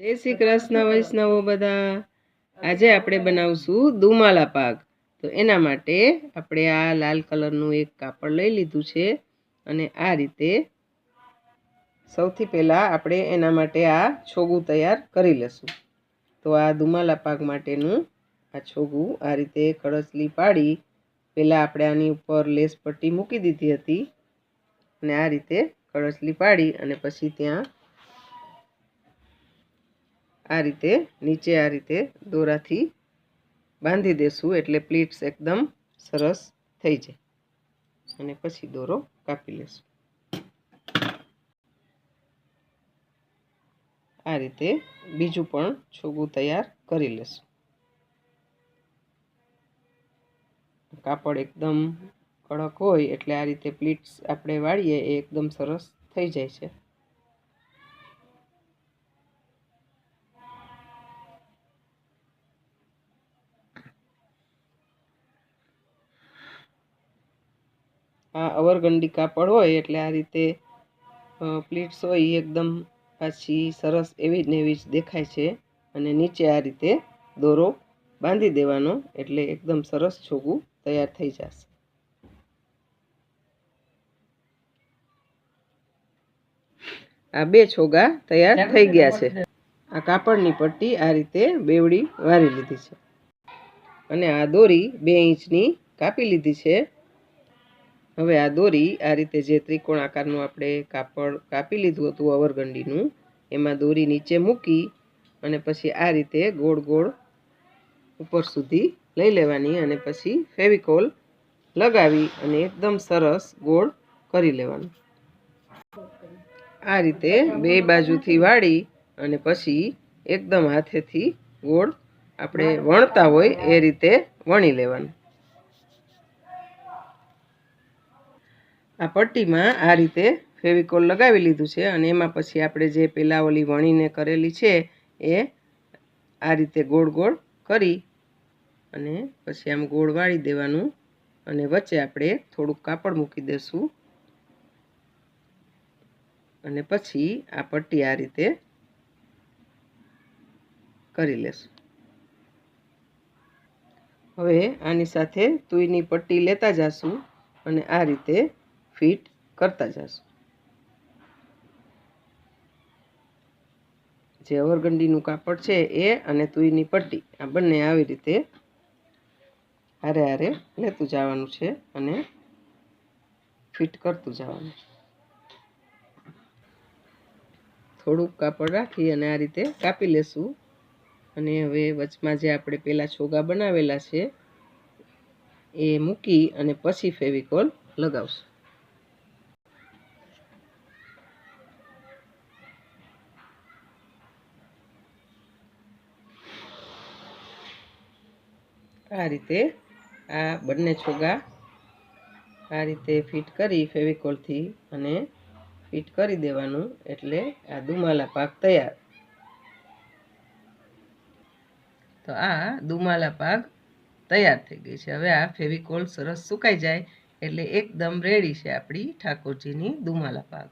જય શ્રી કૃષ્ણ, વૈષ્ણવો બધા. આજે આપણે બનાવશું દુમાલા પાક. તો એના માટે આપણે આ લાલ કલરનું એક કાપડ લઈ લીધું છે અને આ રીતે સૌથી પહેલાં આપણે એના માટે આ છોગું તૈયાર કરી લઈશું તો આ દુમાલા પાક માટેનું આ છોગું આ રીતે કળસલી પાડી પહેલાં આપણે આની ઉપર લેસ પટ્ટી મૂકી દીધી હતી અને આ રીતે કળસલી પાડી અને પછી ત્યાં આ રીતે, નીચે આ રીતે દોરાથી બાંધી દેશું એટલે પ્લીટ્સ એકદમ સરસ થઈ જાય. અને પછી દોરો કાપી લેશું. આ રીતે બીજું પણ છોગું તૈયાર કરી લેશું. કાપડ એકદમ કડક હોય એટલે આ રીતે પ્લીટ્સ આપણે વાળીએ એ એકદમ સરસ થઈ જાય છે. આ અવરગંડી કાપડ હોય એટલે આ રીતે પ્લીટ્સ હોય એ એકદમ પાછી સરસ એવી ને એવી જ દેખાય છે. અને નીચે આ રીતે દોરો બાંધી દેવાનો એટલે એકદમ સરસ છોગું તૈયાર થઈ જશે. આ બે છોગા તૈયાર થઈ ગયા છે. આ કાપડની પટ્ટી આ રીતે બેવડી વારી લીધી છે. અને આ દોરી બે ઇંચની કાપી લીધી છે. હવે આ દોરી આ રીતે જે ત્રિકોણ આકારનું આપણે કાપડ કાપી લીધું હતું અવરગંડીનું, એમાં દોરી નીચે મૂકી અને પછી આ રીતે ગોળ ગોળ ઉપર સુધી લઈ લેવાની અને પછી ફેવિકોલ લગાવી અને એકદમ સરસ ગોળ કરી લેવાનું. આ રીતે બે બાજુથી વાળી અને પછી એકદમ હાથેથી ગોળ આપણે વણતા હોય એ રીતે વણી લેવાનું. આ પટ્ટીમાં આ રીતે ફેવિકોલ લગાવી લીધું છે અને એમાં પછી આપણે જે પેલા ઓલી વણીને કરેલી છે એ આ રીતે ગોળ ગોળ કરી અને પછી આમ ગોળ વાળી દેવાનું અને વચ્ચે આપણે થોડુંક કાપડ મૂકી દઈશું અને પછી આ પટ્ટી આ રીતે કરી લેશું. હવે આની સાથે તુઈની પટ્ટી લેતા જશું અને આ રીતે ફિટ કરતા જશો. જે અવરગંડીનું કાપડ છે એ અને તુઈની પટ્ટી, આ બંને આવી રીતે હારે હારે લેતું જવાનું છે અને ફિટ કરતું જવાનું થોડુંક કાપડ રાખી અને આ રીતે કાપી લેશું. અને હવે વચમાં જે આપણે પેલા છોગા બનાવેલા છે, એ મૂકી અને પછી ફેવિકોલ લગાવશું. આ રીતે આ બંને છોગા આ રીતે ફિટ કરી ફેવિકોલથી અને ફિટ કરી દેવાનું એટલે આ દુમાલા પાક તૈયાર. તો આ દુમાલા પાક તૈયાર થઈ ગઈ છે. હવે આ ફેવિકોલ સરસ સુકાઈ જાય એટલે એકદમ રેડી છે આપણી ઠાકોરજીની દુમાલા પાક.